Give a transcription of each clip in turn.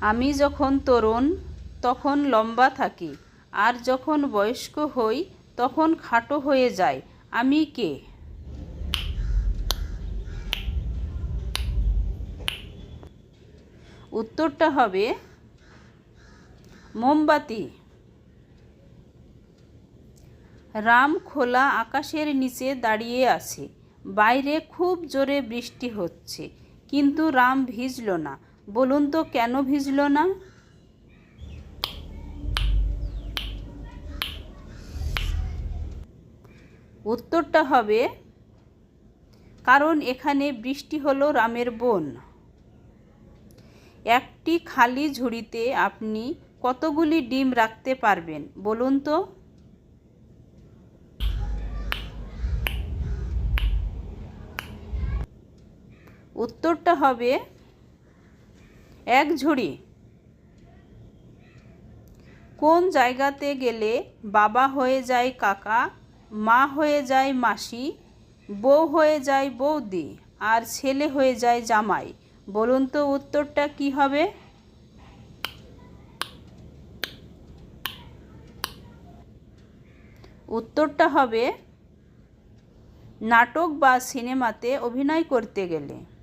আমি যখন তরুণ, তখন লম্বা থাকি। আর যখন বয়স্ক হই, তখন খাটো হয়ে যায় আমি কে? উত্তরটা হবে মোমবাতি। রাম খোলা আকাশের নিচে দাঁড়িয়ে আছে। বাইরে খুব জোরে বৃষ্টি হচ্ছে। কিন্তু রাম ভিজল না। বলুন তো কেন ভিজল না? উত্তরটা হবে, কারণ এখানে বৃষ্টি হলো রামের বোন। একটি খালি ঝুড়িতে আপনি কতগুলি ডিম রাখতে পারবেন, বলুন তো? উত্তরটা হবে এক ঝুড়ি। কোন জায়গাতে গেলে বাবা হয়ে যায় কাকা, মা হয়ে যায় মাসি, বউ হয়ে যায় বৌদি আর ছেলে হয়ে যায় জামাই? বলুন তো উত্তরটা কি হবে? উত্তরটা হবে, নাটক বা সিনেমাতে অভিনয় করতে গেলে।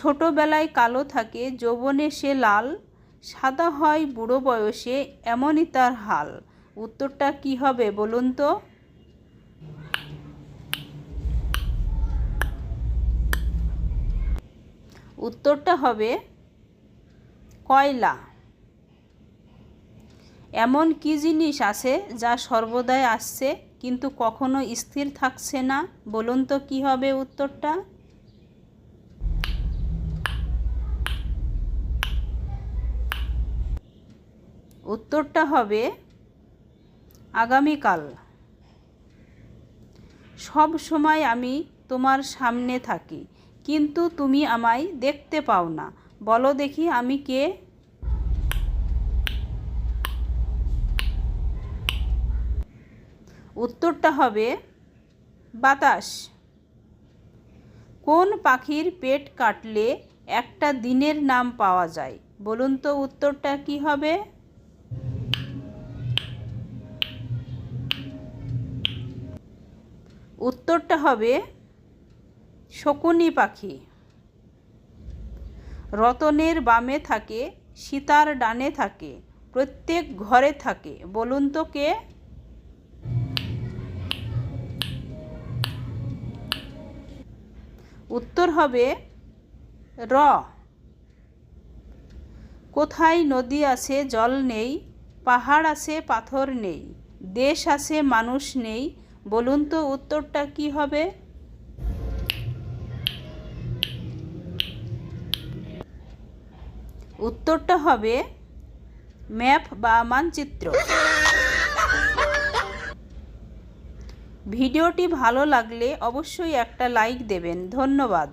ছোটবেলায় কালো থাকে, যৌবনে সে লাল, সাদা হয় বুড়ো বয়সে, এমনই তার হাল। উত্তরটা কি হবে বলুন তো? উত্তরটা হবে কয়লা। এমন কি জিনিস আছে যা সর্বদাই আসছে, কিন্তু কখনো স্থির থাকছে না? বলুন তো কি হবে উত্তরটা? উত্তরটা হবে আগামীকাল। সব সময় আমি তোমার সামনে থাকি, কিন্তু তুমি আমায় দেখতে পাও না। বলো দেখি আমি কে? উত্তরটা হবে বাতাস। কোন পাখির পেট কাটলে একটা দিনের নাম পাওয়া যায়? বলুন তো উত্তরটা কি হবে? উত্তরটা হবে শকুনি পাখি। রতনের বামে থাকে, সীতার ডানে থাকে, প্রত্যেক ঘরে থাকে। বলুন তো কে? উত্তর হবে র। কোথায় নদী আছে, জল নেই, পাহাড় আছে, পাথর নেই, দেশ আছে, মানুষ নেই বলুন তো উত্তরটা কি হবে? উত্তরটা হবে ম্যাপ বা মানচিত্র। ভিডিওটি ভালো লাগলে অবশ্যই একটা লাইক দেবেন। ধন্যবাদ।